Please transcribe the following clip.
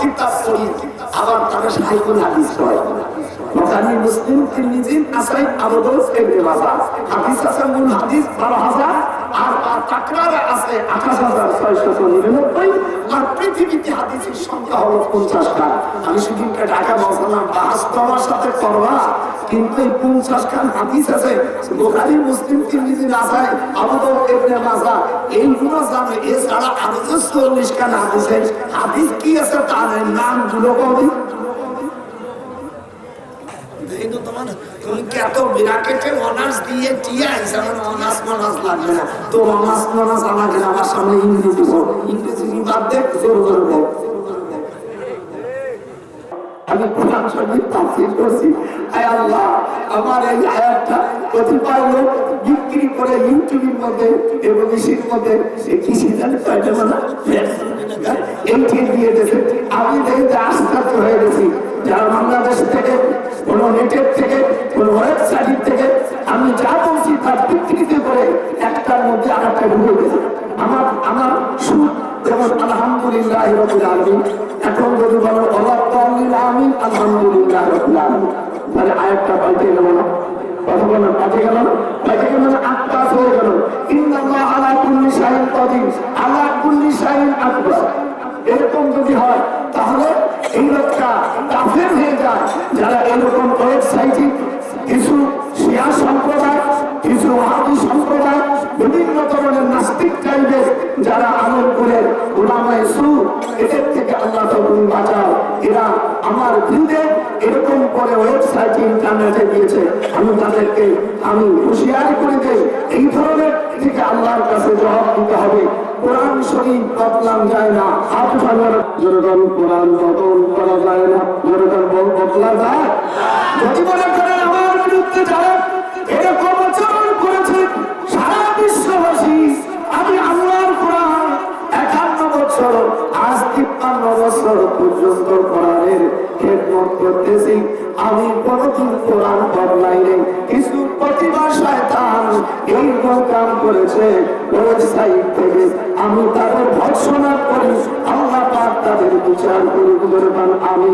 কিতাব পড়ি, আবার তারা সাইকুল হাদিস হয় মতানি মুসলিম তিরমিজি নাসাই, আবু দাউদ ইবনে মাজাহ হাদিস আছে, মূল হাদিস 12000 আর তাকরারে আছে 28699 আর পৃথিবীতে হাদিসের সংখ্যা হলো 50টা আমি সেদিনকে ঢাকা তোমার সাথে করবা কিন্তু এই 50 খান হাদিস আছে? বুখারী, মুসলিম, তিরমিজি, নাসাই দাউদ ইবনে মাজাহ এইগুলো জানে। এছাড়া আরও যে 40 খান হাদিস হাদিস কি আছে তার নামগুলো কবি তুমি কি এত বিরাকেটে অনার্স দিয়ে টিয়া হিসাবে অনার্স মনার্স লাগবে না। তো অনার্স মনার্স আমাকে আমার সামনে ইংরেজি বল। ইংরেজি বাদ দেখ জোর জোর আমি কোরআন শরীফ তাফসীর করছি। আয় আল্লাহ, আমার এই আয়াতটা কতিপয় লোক বিক্রি করে ইউটিউবের মধ্যে এবং ইসির মধ্যে। সে কি সিদ্ধান্ত পাইতে না? এইটি দিয়ে দিয়েছে। আমি দেখতে আশ্চর্য হয়ে গেছি যারা বাংলাদেশ থেকে, কোনো নেটের থেকে, কোনো ওয়েবসাইট থেকে আমি যা বলছি তার বিকৃতি করে একটার মধ্যে আর একটা ঢুকে গেছে আমার আমার সুদ যেমন আলহামদুলিল্লাহ এখন যদি বলো এরকম যদি হয় তাহলে এই লোকটা কাফের হয়ে যায় যারা এরকম ওয়েবসাইটে কিছু শিয়া সম্প্রদায় কিছু ওয়াহাবি সম্প্রদায় বিভিন্ন ধরনের নাস্তিক টাইপের যারা আমল করে ওলামায় সু এদের থেকে আল্লাহ এরা আমার বিরুদ্ধে এরকম করে ওয়েবসাইট ইন্টারনেটে দিয়েছে। আমি তাদেরকে, আমি হুঁশিয়ারি করে দেই, এই ধরনের থেকে আল্লাহর কাছে জবাব দিতে হবে। কোরআন শরীফ বদলাম যায় না। ভাঙার যেরকম কোরআন বদল করা যায় না। যেরকম বদলা যায়। যদি মনে করেন আমার বিরুদ্ধে যারা এরকম আজ তিপ্পান্ন বছর পর্যন্ত কোরআনের খেদমত করতেছি। আমি কোনদিন কোরআন বদলাই নেই। কিছু প্রতিভা শয়তান এই কাম করেছে ওয়েবসাইট থেকে। আমি তাদের ভৎসনা করি। আল্লাহ পাক তাদের বিচার করি আমি